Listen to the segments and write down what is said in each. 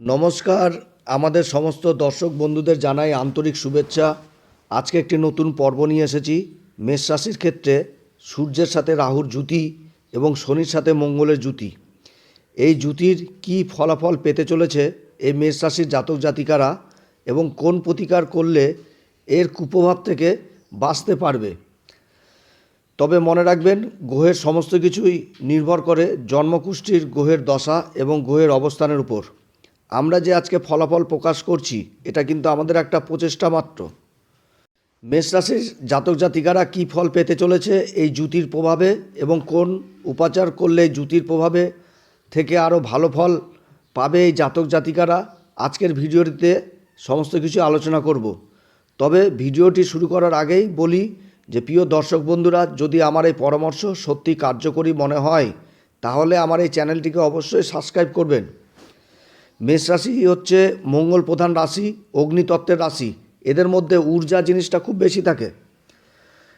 নমস্কার। আমাদের সমস্ত দর্শক বন্ধুদের জানাই আন্তরিক শুভেচ্ছা। আজকে একটি নতুন পর্ব নিয়ে এসেছি। মেষ রাশির ক্ষেত্রে সূর্যের সাথে রাহুর জুতি এবং শনির সাথে মঙ্গলের জুতি এই জুতির কি ফলাফল পেতে চলেছে এই মেষ রাশির জাতক জাতিকারা এবং কোন প্রতিকার করলে এর কুপ্রভাব থেকে বাঁচতে পারবে? তবে মনে রাখবেন, গ্রহের সমস্ত কিছুই নির্ভর করে জন্মকুষ্ঠির গ্রহের দশা এবং গ্রহের অবস্থানের উপর। আমরা যে আজকে ফলাফল প্রকাশ করছি, এটা কিন্তু আমাদের একটা প্রচেষ্টা মাত্র। মেষ রাশির জাতক জাতিকারা কী ফল পেতে চলেছে এই জুতির প্রভাবে এবং কোন উপাচার করলে জুতির প্রভাবে থেকে আরও ভালো ফল পাবে এই জাতক জাতিকারা? আজকের ভিডিওটিতে সমস্ত কিছু আলোচনা করব। তবে ভিডিওটি শুরু করার আগেই বলি যে, প্রিয় দর্শক বন্ধুরা, যদি আমার এই পরামর্শ সত্যি কার্যকরী মনে হয়, তাহলে আমার এই চ্যানেলটিকে অবশ্যই সাবস্ক্রাইব করবেন। মেষ রাশি হচ্ছে মঙ্গল প্রধান রাশি, অগ্নিতত্ত্বের রাশি। এদের মধ্যে ঊর্জা জিনিসটা খুব বেশি থাকে।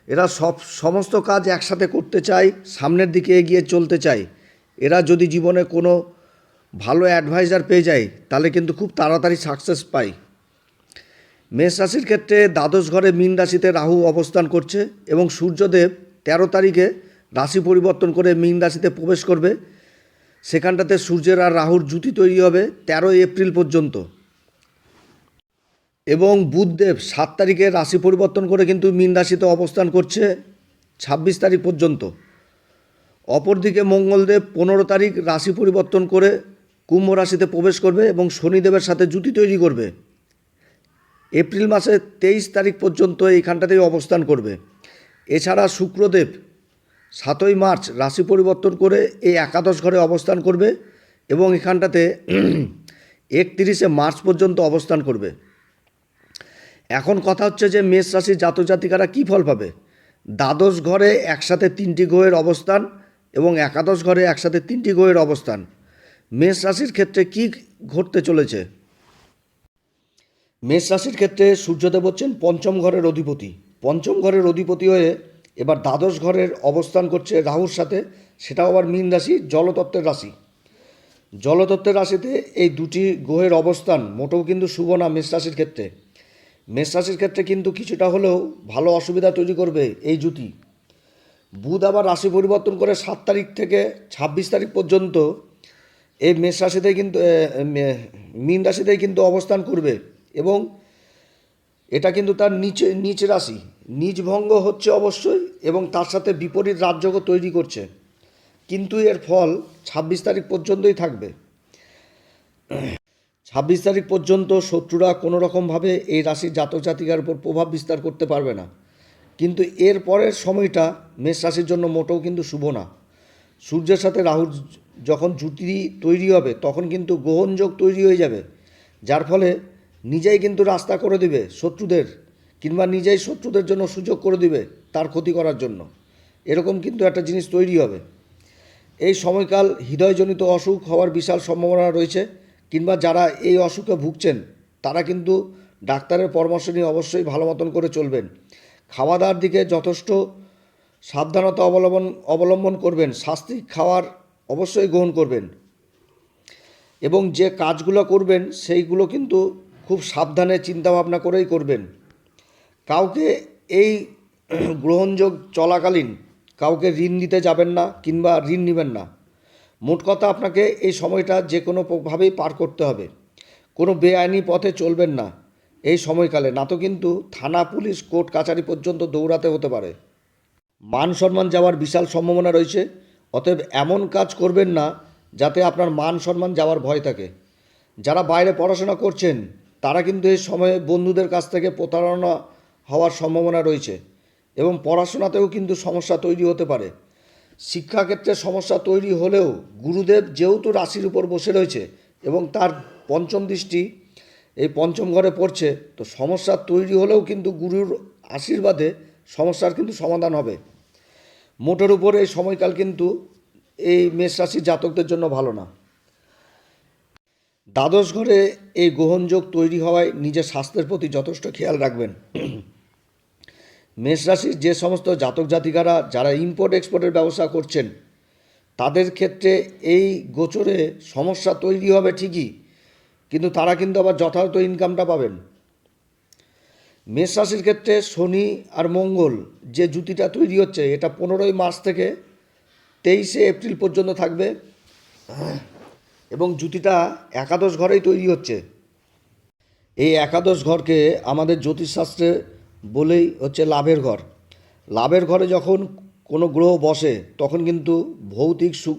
এরা সব, সমস্ত কাজ একসাথে করতে চায়, সামনের দিকে এগিয়ে চলতে চায়। এরা যদি জীবনে কোনো ভালো অ্যাডভাইজার পেয়ে যায়, তাহলে কিন্তু খুব তাড়াতাড়ি সাকসেস পায়। মেষ রাশির ক্ষেত্রে দ্বাদশ ঘরে মীন রাশিতে রাহু অবস্থান করছে এবং সূর্যদেব তেরো তারিখে রাশি পরিবর্তন করে মীন রাশিতে প্রবেশ করবে। সেখানটাতে সূর্যের আর রাহুর জুতি তৈরি হবে তেরোই এপ্রিল পর্যন্ত। এবং বুধদেব সাত তারিখে রাশি পরিবর্তন করে কিন্তু মীন রাশিতে অবস্থান করছে ছাব্বিশ তারিখ পর্যন্ত। অপরদিকে মঙ্গলদেব পনেরো তারিখ রাশি পরিবর্তন করে কুম্ভ রাশিতে প্রবেশ করবে এবং শনিদেবের সাথে জুতি তৈরি করবে। এপ্রিল মাসের তেইশ তারিখ পর্যন্ত এইখানটাতেই অবস্থান করবে। এছাড়া শুক্রদেব সাতই মার্চ রাশি পরিবর্তন করে এই একাদশ ঘরে অবস্থান করবে এবং এখানটাতে একত্রিশে মার্চ পর্যন্ত অবস্থান করবে। এখন কথা হচ্ছে যে মেষ রাশির জাতক জাতিকারা কী ফল পাবে? দ্বাদশ ঘরে একসাথে তিনটি গ্রহের অবস্থান এবং একাদশ ঘরে একসাথে তিনটি গ্রহের অবস্থান। মেষ রাশির ক্ষেত্রে কি ঘটতে চলেছে? মেষ রাশির ক্ষেত্রে সূর্যদেব হচ্ছেন পঞ্চম ঘরের অধিপতি। পঞ্চম ঘরের অধিপতি হয়ে এবার দ্বাদশ ঘরের অবস্থান করছে রাহুর সাথে, সেটাও আবার মীন রাশি, জলতত্ত্বের রাশি। জলতত্ত্বের রাশিতে এই দুটি গ্রহের অবস্থান মোটেও কিন্তু শুভ না মেষ রাশির ক্ষেত্রে। মেষ রাশির ক্ষেত্রে কিন্তু কিছুটা হলেও ভালো অসুবিধা তৈরি করবে এই জুতি বুধ আবার রাশি পরিবর্তন করে সাত তারিখ থেকে ছাব্বিশ তারিখ পর্যন্ত এই মেষ রাশিতেই কিন্তু মীন রাশিতেই কিন্তু অবস্থান করবে এবং এটা কিন্তু তার নিচে, নিচ রাশি। নিজ ভঙ্গ হচ্ছে অবশ্যই এবং তার সাথে বিপরীত রাজযোগও তৈরি করছে। কিন্তু এর ফল ছাব্বিশ তারিখ পর্যন্তই থাকবে। ছাব্বিশ তারিখ পর্যন্ত শত্রুরা কোনো রকমভাবে এই রাশির জাতক জাতিকার উপর প্রভাব বিস্তার করতে পারবে না। কিন্তু এর পরের সময়টা মেষ রাশির জন্য মোটেও কিন্তু শুভ না। সূর্যের সাথে রাহুর যখন জুতি তৈরি হবে, তখন কিন্তু গ্রহণযোগ তৈরি হয়ে যাবে। যার ফলে নিজেই কিন্তু রাস্তা করে দিবে শত্রুদের। কিংবা নিজেই শত্রুদের জন্য সুযোগ করে দিবে তার ক্ষতি করার জন্য। এরকম কিন্তু একটা জিনিস তৈরি হবে। এই সময়কাল হৃদয়জনিত অসুখ হওয়ার বিশাল সম্ভাবনা রয়েছে, কিংবা যারা এই অসুখে ভুগছেন, তারা কিন্তু ডাক্তারের পরামর্শ নিয়ে অবশ্যই ভালো মতন করে চলবেন। খাওয়া দাওয়ার দিকে যথেষ্ট সাবধানতা অবলম্বন অবলম্বন করবেন শাস্ত্রিক খাওয়ার অবশ্যই গ্রহণ করবেন। এবং যে কাজগুলো করবেন, সেইগুলো কিন্তু খুব সাবধানে চিন্তাভাবনা করেই করবেন। কাউকে এই গ্রহণযোগ চলাকালীন কাউকে ঋণ দিতে যাবেন না কিংবা ঋণ নেবেন না। মোট কথা আপনাকে এই সময়টা যে কোনো ভাবেই পার করতে হবে। কোনো বেআইনি পথে চলবেন না এই সময়কালে, না তো কিন্তু থানা, পুলিশ, কোর্ট, কাছারি পর্যন্ত দৌড়াতে হতে পারে। মান সম্মান যাওয়ার বিশাল সম্ভাবনা রয়েছে। অতএব এমন কাজ করবেন না যাতে আপনার মান সম্মান যাওয়ার ভয় থাকে। যারা বাইরে পড়াশোনা করছেন, তারা কিন্তু এই সময়ে বন্ধুদের কাছ থেকে প্রতারণা হওয়ার সম্ভাবনা রয়েছে এবং পড়াশোনাতেও কিন্তু সমস্যা তৈরি হতে পারে। শিক্ষাক্ষেত্রে সমস্যা তৈরি হলেও গুরুদেব যেহেতু রাশির উপর বসে রয়েছে এবং তার পঞ্চম দৃষ্টি এই পঞ্চম ঘরে পড়ছে, তো সমস্যা তৈরি হলেও কিন্তু গুরুর আশীর্বাদে সমস্যার কিন্তু সমাধান হবে। মোটের উপর এই সময়কাল কিন্তু এই মেষ রাশির জাতকদের জন্য ভালো না। দ্বাদশ ঘরে এই গ্রহণযোগ তৈরি হওয়ায় নিজের স্বাস্থ্যের প্রতি যথেষ্ট খেয়াল রাখবেন। মেষ রাশির যে সমস্ত জাতক জাতিকারা যারা ইম্পোর্ট এক্সপোর্টের ব্যবসা করছেন, তাদের ক্ষেত্রে এই গোচরে সমস্যা তৈরি হবে ঠিকই, কিন্তু তারা কিন্তু আবার যথাযথ ইনকামটা পাবেন। মেষ রাশির ক্ষেত্রে শনি আর মঙ্গল যে জুতিটা তৈরি হচ্ছে, এটা পনেরোই মার্চ থেকে তেইশে এপ্রিল পর্যন্ত থাকবে, এবং জুতিটা একাদশ ঘরেই তৈরি হচ্ছে। এই একাদশ ঘরকে আমাদের জ্যোতিষশাস্ত্রে বলেই হচ্ছে লাভের ঘর। লাভের ঘরে যখন কোনো গ্রহ বসে, তখন কিন্তু ভৌতিক সুখ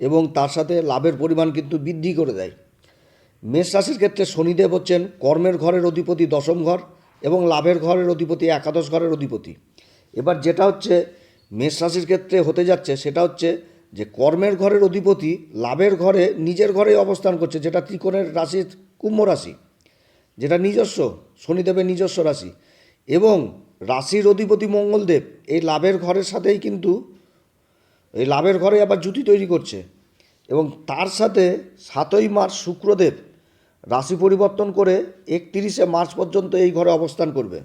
এবং তার সাথে লাভের পরিমাণ কিন্তু বৃদ্ধি করে দেয়। মেষ রাশির ক্ষেত্রে শনিদেব হচ্ছেন কর্মের ঘরের অধিপতি দশম ঘর এবং লাভের ঘরের অধিপতি একাদশ ঘরের অধিপতি। এবার যেটা হচ্ছে মেষ রাশির ক্ষেত্রে হতে যাচ্ছে সেটা হচ্ছে যে কর্মের ঘরের অধিপতি লাভের ঘরে নিজের ঘরে অবস্থান করছে, যেটা ত্রিকোণের রাশি কুম্ভ রাশি, যেটা নিজস্ব, শনিদেবের নিজস্ব রাশি। এবং রাশির অধিপতি মঙ্গলদেব এই লাভের ঘরের সাথেই কিন্তু এই লাভের ঘরে আবার জুতি তৈরি করছে এবং তার সাথে সাতই মার্চ শুক্রদেব রাশি পরিবর্তন করে একত্রিশে মার্চ পর্যন্ত এই ঘরে অবস্থান করবে।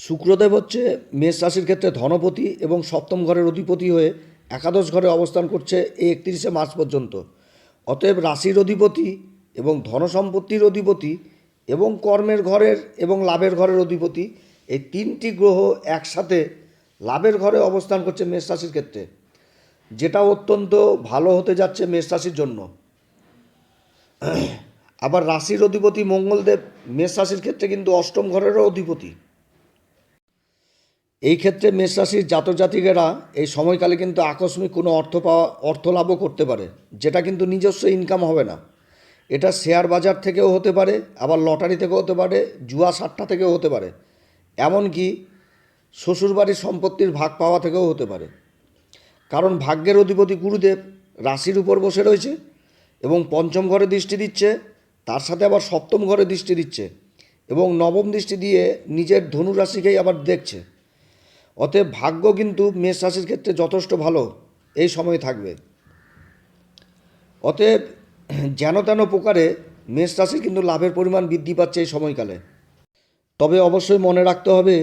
শুক্রদেব হচ্ছে মেষ রাশির ক্ষেত্রে ধনপতি এবং সপ্তম ঘরের অধিপতি হয়ে একাদশ ঘরে অবস্থান করছে এই একত্রিশে মার্চ পর্যন্ত। অতএব রাশির অধিপতি এবং ধনসম্পত্তির অধিপতি এবং কর্মের ঘরের এবং লাভের ঘরের অধিপতি, এই তিনটি গ্রহ একসাথে লাভের ঘরে অবস্থান করছে মেষ রাশির ক্ষেত্রে। যেটা অত্যন্ত ভালো হতে যাচ্ছে মেষ রাশির জন্য। আবার রাশির অধিপতি মঙ্গলদেব মেষ রাশির ক্ষেত্রে কিন্তু অষ্টম ঘরেরও অধিপতি। এই ক্ষেত্রে মেষ রাশির জাতক জাতিকেরা এই সময়কালে কিন্তু আকস্মিক কোনো অর্থ পাওয়া অর্থ লাভও করতে পারে, যেটা কিন্তু নিজস্ব ইনকাম হবে না। এটা শেয়ার বাজার থেকেও হতে পারে, আবার লটারি থেকেও হতে পারে, জুয়া সাট্টা থেকেও হতে পারে। এমনকি শ্বশুরবাড়ির সম্পত্তির ভাগ পাওয়া থেকেও হতে পারে। কারণ ভাগ্যের অধিপতি গুরুদেব রাশির উপর বসে রয়েছে এবং পঞ্চম ঘরে দৃষ্টি দিচ্ছে, তার সাথে আবার সপ্তম ঘরে দৃষ্টি দিচ্ছে এবং নবম দৃষ্টি দিয়ে নিজের ধনু রাশিকেই আবার দেখছে। অতএব ভাগ্য কিন্তু মেষ রাশির ক্ষেত্রে যথেষ্ট ভালো, এই সময় থাকবে। অতএব যেন তেন প্রকারে মেষ রাশির কিন্তু লাভের পরিমাণ বৃদ্ধি পাচ্ছে এই সময়কালে। তবে অবশ্যই মনে রাখতে হবে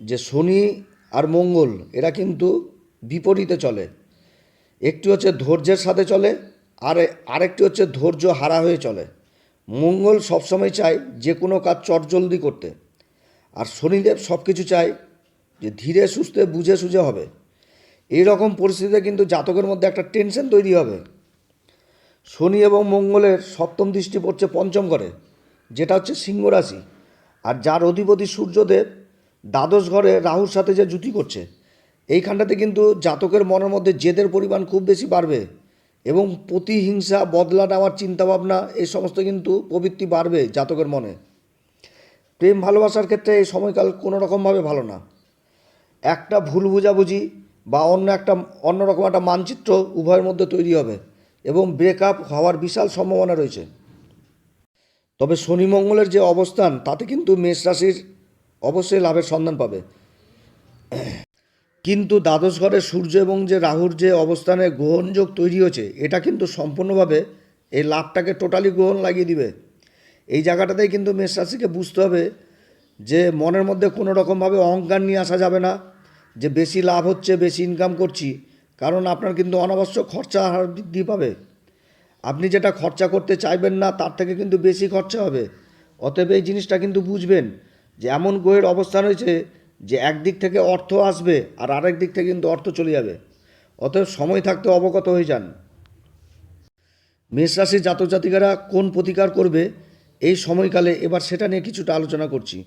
যে শনি আর মঙ্গল, এরা কিন্তু বিপরীতে চলে। একটি হচ্ছে ধৈর্যের সাথে চলে, আর আরেকটি হচ্ছে ধৈর্য হারা হয়ে চলে। মঙ্গল সবসময় চায় যে কোনো কাজ চটজলদি করতে, আর শনিদেব সব কিছু চায় যে ধীরে সুস্থে বুঝে সুঝে হবে। এই রকম পরিস্থিতিতে কিন্তু জাতকের মধ্যে একটা টেনশন তৈরি হবে। শনি এবং মঙ্গলের সপ্তম দৃষ্টি পড়ছে পঞ্চম ঘরে, যেটা হচ্ছে সিংহ রাশি। আর যার অধিপতি সূর্যদেব, দ্বাদশ ঘরে রাহুর সাথে যে জুতি করছে, এইখানটাতে কিন্তু জাতকের মনের মধ্যে জেদের পরিমাণ খুব বেশি বাড়বে এবং প্রতিহিংসা, বদলা নেওয়ার চিন্তাভাবনা, এই সমস্ত কিন্তু প্রবৃত্তি বাড়বে জাতকের মনে। প্রেম ভালোবাসার ক্ষেত্রে এই সময়কাল কোনো রকমভাবে ভালো না। একটা ভুল বুঝাবুঝি বা অন্য একটা, অন্যরকম একটা মানচিত্র উভয়ের মধ্যে তৈরি হবে। এবং ব্রেকআপ হওয়ার বিশাল সম্ভাবনা রয়েছে। তবে শনি মঙ্গলের যে অবস্থান, তাতে কিন্তু মেষ রাশির অবশ্যই লাভের সন্ধান পাবে। কিন্তু দ্বাদশ ঘরে সূর্য এবং যে রাহুর যে অবস্থানে গ্রহণযোগ তৈরি হয়েছে, এটা কিন্তু সম্পূর্ণভাবে এই লাভটাকে টোটালি গ্রহণ লাগিয়ে দিবে। এই জায়গাটাতেই কিন্তু মেষ রাশিকে বুঝতে হবে যে মনের মধ্যে কোনো রকমভাবে অহংকার নিয়ে আসা যাবে না, যে বেশি লাভ হচ্ছে, বেশি ইনকাম করছি কারণ আপনার কিন্তু অনাবশ্যক খরচা হার বৃদ্ধি পাবে। আপনি যেটা খরচা করতে চাইবেন না, তার থেকে কিন্তু বেশি খরচা হবে। অতএব এই জিনিসটা কিন্তু বুঝবেন যে এমন গ্রহের অবস্থান হয়েছে যে একদিক থেকে অর্থ আসবে আর আরেক দিক থেকে কিন্তু অর্থ চলে যাবে। অতএব সময় থাকতে অবগত হয়ে যান। মেষ রাশির জাতক জাতিকারা কোন প্রতিকার করবে? এই সময়কালে এবার সেটা নিয়ে কিছুটা আলোচনা করছি।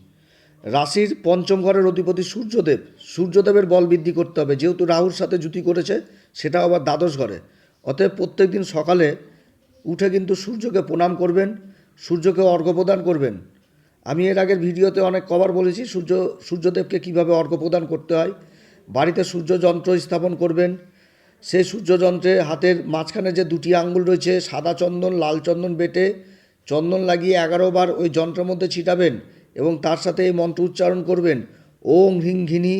রাশির পঞ্চম ঘরের অধিপতি সূর্যদেব। সূর্যদেবের বল বৃদ্ধি করতে হবে। যেহেতু রাহুর সাথে জুতি করেছে সেটা আবার দ্বাদশ ঘরে। অতএব প্রত্যেক দিন সকালে উঠে কিন্তু সূর্যকে প্রণাম করবেন, সূর্যকে অর্ঘ্য প্রদান করবেন। আমি এর আগের ভিডিওতে অনেক কবার বলেছি, সূর্য, সূর্যদেবকে কীভাবে অর্ঘ্য প্রদান করতে হয়। বাড়িতে সূর্যযন্ত্র স্থাপন করবেন। সেই সূর্যযন্ত্রে হাতের মাঝখানে যে দুটি আঙ্গুল রয়েছে, সাদা চন্দন, লাল চন্দন বেটে চন্দন লাগিয়ে এগারো বার ওই যন্ত্রের মধ্যে ছিটাবেন। এবং তার সাথে এই মন্ত্র উচ্চারণ করবেন, ওং হ্রিং ঘিনি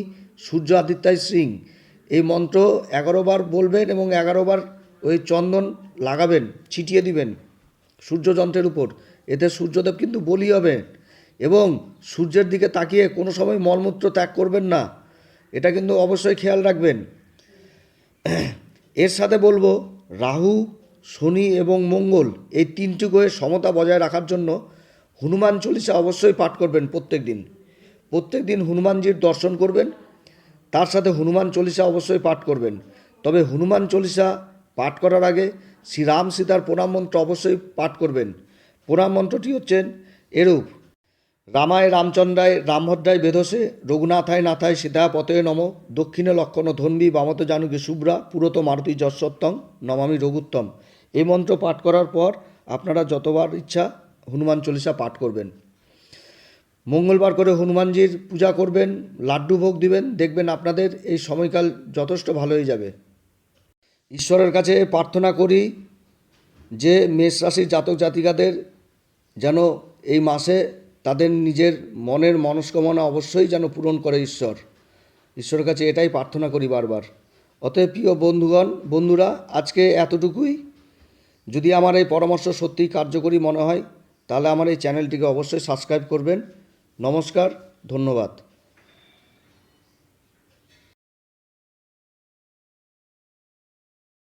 সূর্য আদিত্যায় সিং এই মন্ত্র এগারো বার বলবেন এবং এগারো বার ওই চন্দন লাগাবেন, ছিটিয়ে দিবেন সূর্যযন্ত্রের উপর। এতে সূর্যদেব কিন্তু বলি হবে এবং সূর্যের দিকে তাকিয়ে কোনো সময় মলমূত্র ত্যাগ করবেন না। এটা কিন্তু অবশ্যই খেয়াল রাখবেন। এর সাথে বলব, রাহু, শনি এবং মঙ্গল এই তিনটি গ্রহের সমতা বজায় রাখার জন্য হনুমান চল্লিশা অবশ্যই পাঠ করবেন প্রত্যেক দিন। প্রত্যেক দিন হনুমানজির দর্শন করবেন, তার সাথে হনুমান চল্লিশা অবশ্যই পাঠ করবেন। তবে হনুমান চল্লিশা পাঠ করার আগে শ্রীরাম সীতার প্রণাম মন্ত্র অবশ্যই পাঠ করবেন। প্রণাম মন্ত্রটি হচ্ছেন, এরূপ রামায় রামচন্দ্রায় রামভদ্রায় বেধসে রঘুনাথায় নাথায় সীতায় পতয়ে নম, দক্ষিণে লক্ষণ ধন্বী বামত জানুকি শুভ্রা, পুরত মারুতি যশোত্তম, নমামি রঘুত্তম। এই মন্ত্র পাঠ করার পর আপনারা যতবার ইচ্ছা হনুমান চল্লিশা পাঠ করবেন। মঙ্গলবার করে হনুমানজির পূজা করবেন, লাড্ডু ভোগ দিবেন, দেখবেন আপনাদের এই সময়কাল যথেষ্ট ভালো হয়ে যাবে। ঈশ্বরের কাছে প্রার্থনা করি যে মেষ রাশির জাতক জাতিকাদের যেন এই মাসে তাদের নিজের মনের মনস্কামনা অবশ্যই যেন পূরণ করে ঈশ্বর। ঈশ্বরের কাছে এটাই প্রার্থনা করি বারবার। অতএব প্রিয় বন্ধুগণ, বন্ধুরা, আজকে এতটুকুই। যদি আমার এই পরামর্শ সত্যিই কার্যকরী মনে হয় তাহলে আমার এই চ্যানেলটিকে অবশ্যই সাবস্ক্রাইব করবেন। নমস্কার ধন্যবাদ।